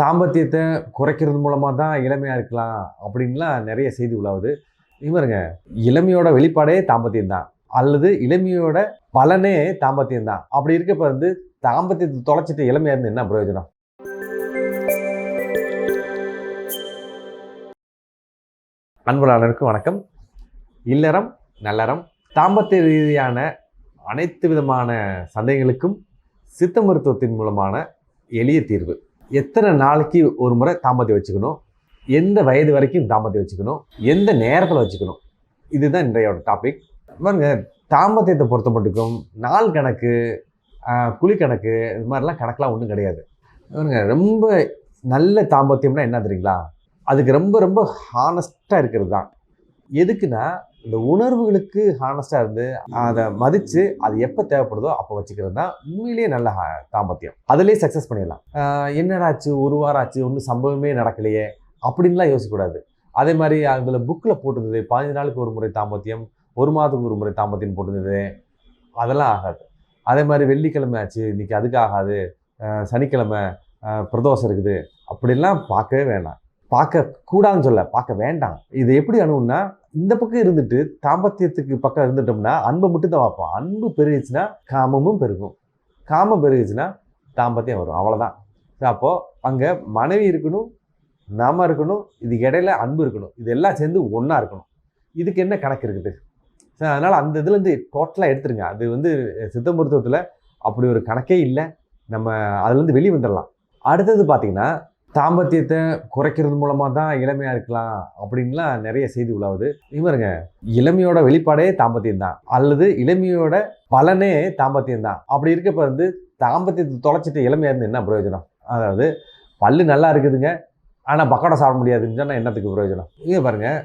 தாம்பத்தியத்தை குறைக்கிறது மூலமாக தான் இளமையாக இருக்கலாம் அப்படின்லாம் நிறைய செய்தி உலாவுது. இவருங்க இளமையோட வெளிப்பாடே தாம்பத்தியம் தான் அல்லது இளமையோட பலனே தாம்பத்தியம் தான் அப்படி இருக்கப்ப வந்து தாம்பத்தியத்தை தொலைச்சிட்டு இளமையாக இருந்து என்ன பிரயோஜனம்? அன்புலாளருக்கு வணக்கம். இல்லறம் நல்லறம் தாம்பத்திய ரீதியான அனைத்து விதமான சந்தேகங்களுக்கும் சித்த மருத்துவத்தின் மூலமான எளிய தீர்வு. எத்தனை நாளைக்கு ஒரு முறை தாம்பத்தியம் வச்சுக்கணும்? எந்த வயது வரைக்கும் தாம்பத்தியம் வச்சுக்கணும்? எந்த நேரத்தில் வச்சுக்கணும்? இதுதான் இன்றையோட டாபிக் பாருங்க தாம்பத்தியத்தை பொறுத்த மட்டுக்கும் நாள் கணக்கு ஆஹ், குழி கணக்கு இது மாதிரிலாம் கணக்கெலாம் ஒன்றும் கிடையாது. பாருங்க ரொம்ப நல்ல தாம்பத்தியம்னா என்ன தெரியுங்களா? அதுக்கு ரொம்ப ரொம்ப ஹானஸ்ட்டாக இருக்கிறது தான் எதுக்குன்னா இந்த உணர்வுகளுக்கு ஹானஸ்டாக இருந்து அதை மதித்து அது எப்போ தேவைப்படுதோ அப்போ வச்சுக்கிறது தான் உண்மையிலேயே நல்ல ஹா- தாம்பத்தியம். அதுலேயே சக்ஸஸ் பண்ணிடலாம். என்னடாச்சு? ஒரு வாரம் ஆச்சு ஒன்றும் சம்பவமே நடக்கலையே. அப்படின்லாம் யோசிக்கக்கூடாது அதே மாதிரி அதில் புக்கில் போட்டிருந்தது பதினஞ்சு நாளுக்கு ஒரு முறை தாம்பத்தியம் ஒரு மாதத்துக்கு ஒரு முறை தாம்பத்தியம் போட்டிருந்தது. அதெல்லாம் ஆகாது. அதே மாதிரி வெள்ளிக்கிழமை ஆச்சு. இன்றைக்கி அதுக்கு ஆகாது. சனிக்கிழமை பிரதோஷம் இருக்குது. அப்படிலாம் பார்க்கவே வேண்டாம் பார்க்க கூடாதுன்னு சொல்ல பார்க்க வேண்டாம். இது எப்படி அணுகும்னா இந்த பக்கம் இருந்துட்டு தாம்பத்தியத்துக்கு பக்கம் இருந்துட்டோம்னா அன்பை மட்டும் தான் பார்ப்போம். அன்பு பெருகிச்சுன்னா காமமும் பெருகும். காமம் பெருகிச்சுன்னா தாம்பத்தியம் வரும். அவ்வளோதான் அப்போது அங்கே மனைவி இருக்கணும் நாம இருக்கணும் இதுக்கு இடையில அன்பு இருக்கணும். இது எல்லாம் சேர்ந்து ஒன்றா இருக்கணும். இதுக்கு என்ன கணக்கு இருக்குது? ஸோ அதனால் அந்த இதுலேருந்து டோட்டலாக எடுத்துருங்க. அது வந்து சித்த மருத்துவத்தில் அப்படி ஒரு கணக்கே இல்லை. நம்ம அதுலேருந்து வெளியே வந்துடலாம் அடுத்தது பார்த்திங்கன்னா தாம்பத்தியத்தை குறைக்கிறது மூலமாக தான் இளமையாக இருக்கலாம் அப்படின்லாம் நிறைய செய்தி உலாவுது. இவருங்க இளமையோட வெளிப்பாடே தாம்பத்தியம் தான் அல்லது இளமையோட பலனே தாம்பத்தியம் தான் அப்படி இருக்கப்ப வந்து தாம்பத்தியத்தை தொலைச்சிட்டு இளமையாக இருந்து என்ன பிரயோஜனம்? அதாவது பல்லு நல்லா இருக்குதுங்க ஆனால் பக்கோடா சாப்பிட முடியாதுன்னு சொன்னால் என்னத்துக்கு பிரயோஜனம்? இங்கே பாருங்கள்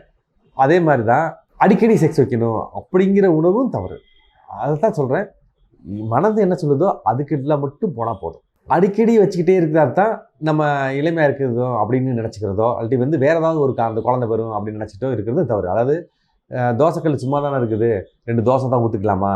அதே மாதிரி தான் அடிக்கடி செக்ஸ் வைக்கணும் அப்படிங்கிற உணவும் தவறு. அதை தான் சொல்கிறேன் மனது என்ன சொல்லுதோ அதுக்கிட்ட மட்டும் போனால் போதும். அடிக்கடி வச்சுக்கிட்டே இருக்கிறதா தான் நம்ம இளமையாக இருக்கிறதோ அப்படின்னு நினச்சிக்கிறதோ அல்லாட்டி வந்து வேறு ஏதாவது ஒரு அந்த குழந்தை பெறும் அப்படின்னு நினச்சிட்டோ இருக்கிறது தவறு. அதாவது தோசைக்கல் சும்மா தானே இருக்குது ரெண்டு தோசை தான் ஊற்றுக்கலாமா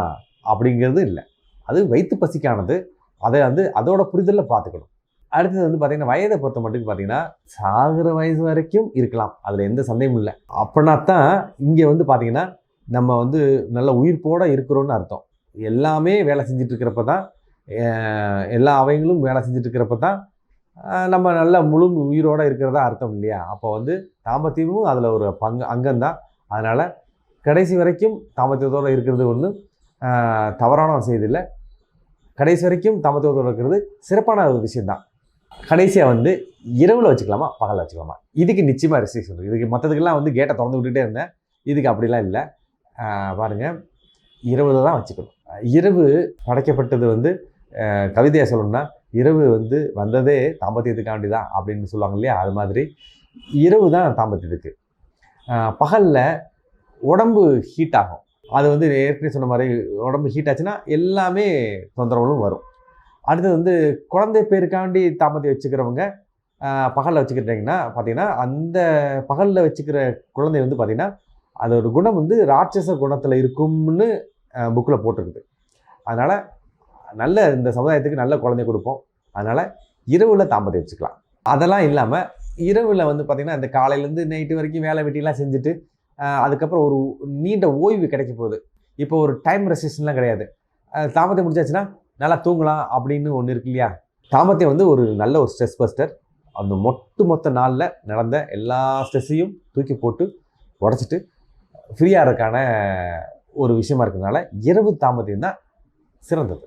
அப்படிங்கிறது இல்லை. அது வயிற்று பசிக்கானது. அதை வந்து அதோட புரிதலில் பார்த்துக்கணும். அடுத்தது வந்து பார்த்திங்கன்னா வயதை பொறுத்த மட்டும் பார்த்தீங்கன்னா சாகிற வயசு வரைக்கும் இருக்கலாம். அதில் எந்த சந்தேகமும் இல்லை. அப்படின்னா தான் இங்கே வந்து பார்த்திங்கன்னா நம்ம வந்து நல்ல உயிர்ப்போடு இருக்கிறோன்னு அர்த்தம். எல்லாமே வேலை செஞ்சிட்ருக்கிறப்ப தான் எல்லா அவைங்களும் வேலை செஞ்சுட்டு தான் நம்ம நல்ல முழு உயிரோடு இருக்கிறதா அர்த்தம் இல்லையா? அப்போ வந்து தாமத்தியமும் அதில் ஒரு பங்கு அங்கம்தான். அதனால் கடைசி வரைக்கும் தாமத்தியத்தோடு இருக்கிறது ஒன்றும் தவறான ஒரு செய்தி இல்லை. கடைசி வரைக்கும் தாமத்தியத்தோடு இருக்கிறது சிறப்பான ஒரு விஷயந்தான் கடைசியாக வந்து இரவில் வச்சுக்கலாமா? பகலில் வச்சுக்கலாமா? இதுக்கு நிச்சயமாக ரெஸ்ட்ரிக்ஷன் இதுக்கு மற்றதுக்கெல்லாம் வந்து கேட்டை திறந்து விட்டுகிட்டே இருந்தேன். இதுக்கு அப்படிலாம் இல்லை. பாருங்கள் இரவில் தான் வச்சுக்கணும். இரவு படைக்கப்பட்டது வந்து கவிதையை சொல்லணும்னா இரவு வந்து வந்ததே தாம்பத்தியத்துக்காண்டி தான் அப்படின்னு சொல்லுவாங்க இல்லையா? அது மாதிரி இரவு தான் தாம்பத்தியத்துக்கு. பகலில் உடம்பு ஹீட் ஆகும். அது வந்து ஏற்கனவே சொன்ன மாதிரி உடம்பு ஹீட் ஆச்சுன்னா எல்லாமே தொந்தரவுகளும் வரும். அடுத்தது வந்து குழந்தை பேருக்காண்டி தாம்பத்தியம் வச்சுக்கிறவங்க பகலில் வச்சுக்கிட்டிங்கன்னா பார்த்தீங்கன்னா அந்த பகலில் வச்சுக்கிற குழந்தை வந்து பார்த்திங்கன்னா அதோட குணம் வந்து ராட்சச குணத்தில் இருக்கும்னு புக்கில் போட்டிருக்குது. அதனால் நல்ல இந்த சமுதாயத்துக்கு நல்ல குழந்தை கொடுப்போம். அதனால் இரவில் தாம்பத்தியம் வச்சுக்கலாம். அதெல்லாம் இல்லாமல் இரவில் வந்து பார்த்திங்கன்னா இந்த காலையிலேருந்து நைட்டு வரைக்கும் வேலை வெட்டிலாம் செஞ்சுட்டு அதுக்கப்புறம் ஒரு நீண்ட ஓய்வு கிடைக்க போகுது. இப்போ ஒரு டைம் ரெசிஷன்லாம் கிடையாது. தாமத்தை முடிச்சாச்சுன்னா நல்லா தூங்கலாம் அப்படின்னு ஒன்று இருக்கு இல்லையா? தாமத்தை வந்து ஒரு நல்ல ஒரு ஸ்ட்ரெஸ் பஸ்டர் அந்த மொட்டு மொத்த நாளில் நடந்த எல்லா ஸ்ட்ரெஸ்ஸையும் தூக்கி போட்டு உடச்சிட்டு ஃப்ரீயாக இருக்கான ஒரு விஷயமா இருக்கிறதுனால இரவு தாமதம் தான் சிறந்தது.